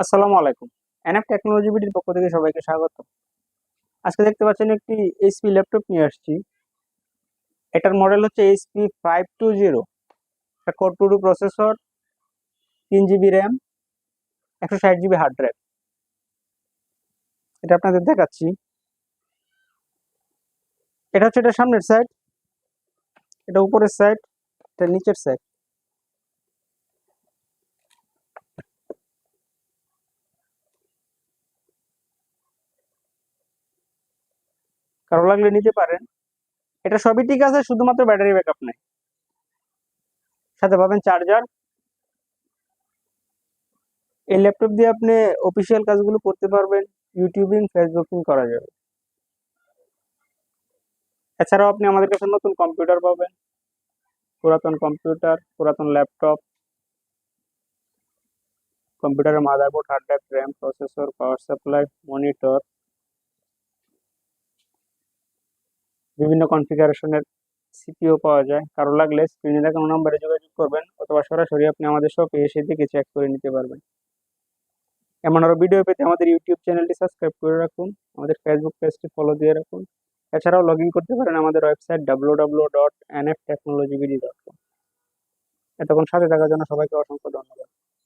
আসসালামু আলাইকুম। NF technology বিডির পক্ষ থেকে সবাইকে স্বাগত। আজকে দেখতে পাচ্ছেন একটি এইচপি ল্যাপটপ নিয়ে আসছি। এটার মডেল হচ্ছে এইচপি ফাইভ টু জিরো একটা কোর টু টু প্রসেসর তিন জিবি র্যাম একশো ষাট জিবি হার্ড ড্রাইভ এটা আপনাদের দেখাচ্ছি। এটা হচ্ছে এটা সামনের সাইড এটা উপরের সাইড এটা নিচের সাইড কারও লাগলে নিতে পারেন। এটা সবই ঠিক আছে, শুধুমাত্র ব্যাটারি ব্যাকআপ নেই। সাথে পাবেন চার্জার এই ল্যাপটপ দিয়ে আপনি অফিসিয়াল কাজগুলো করতে পারবেন। ইউটিউবিং ফেসবুকিং করা যাবে। এছাড়াও আপনি আমাদের কাছে নতুন কম্পিউটার পাবেন। পুরাতন কম্পিউটার পুরাতন ল্যাপটপ কম্পিউটারের motherboard hard drive RAM processor power supply monitor বিভিন্ন কনফিগারেশনের সিপিও পাওয়া যায়। কারও লাগলে স্ক্রিনে দেখানো নম্বরে যোগাযোগ করবেন, অথবা সরাসরি আপনি আমাদের শপে এসে দেখে চেক করে নিতে পারবেন। এমন আরও ভিডিও পেতে আমাদের ইউটিউব চ্যানেলটি সাবস্ক্রাইব করে রাখুন, আমাদের ফেসবুক পেজটি ফলো দিয়ে রাখুন। এছাড়াও লগ করতে পারেন আমাদের website W W dot N F technology BD dot com এতক্ষণ সাথে থাকার জন্য সবাইকে অসংখ্য ধন্যবাদ।